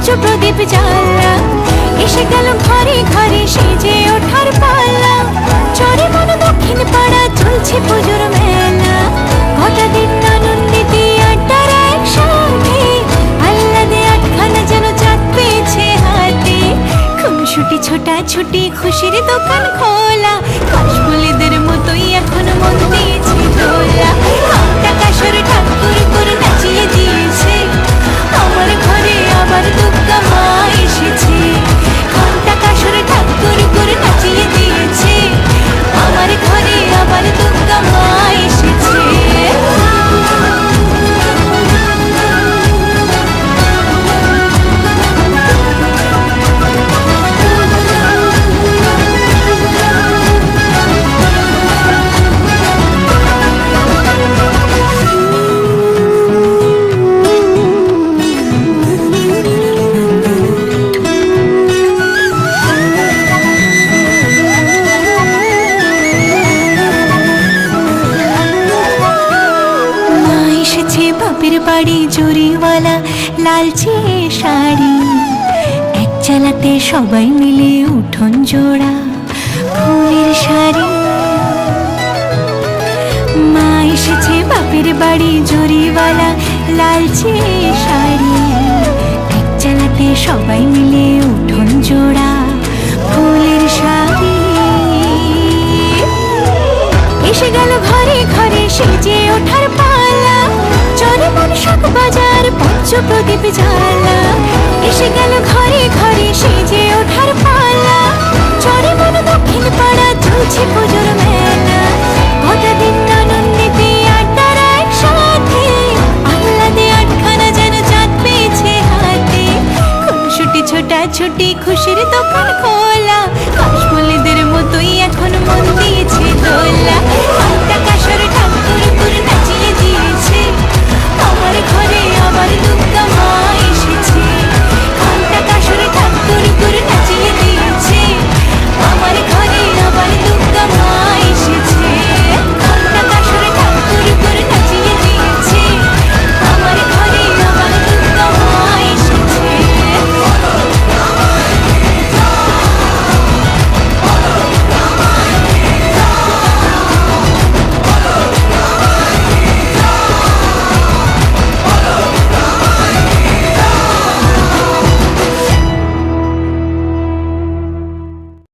পঞ্চপ্রদীপ জ্বালা। এসে গেল ঘরে ঘরে সেজে ওঠার পালা। চরে মন দক্ষিণ পাড়া চলছে পুজোর মেলা। গোটা দিন আনন্দিতে আড্ডার একসাথে আল্লাদে আটখানা যেন চাঁদ পেয়েছে হাতে। খুনসুটি ছোটা ছুটি খুশির দোকান খোলা। কাশফুলিদের মতোই এখন মন দিয়েছে দোলা। বাপের বাড়ি জুড়িওয়ালা লালচে শাড়ি, এক চালাতে সবাই মিলে উঠোন জোড়া ফুলের শাড়ি। মা এসেছে বাপের বাড়ি জুড়িওয়ালা লালচে শাড়ি, এক চালাতে সবাই মিলে উঠোন জোড়া ফুলের শাড়ি। এসে গেল ঘরে ঘরে সেজে ওঠার পালা। শাক বাজার পঞ্চ প্রদীপ জ্বালা। এসে গেল ঘরে ঘরে সেজে ওঠার পালা। চরে মন দক্ষিণ পাড়া চলছে পুজোর মেলা। কটা দিন আনন্দিতে আড্ডার একসাথে আমলাতে আটখানা যেন চাঁদ পেয়েছে হাতে। খুনসুটি ছোটা ছুটি খুশির দোকান খোল।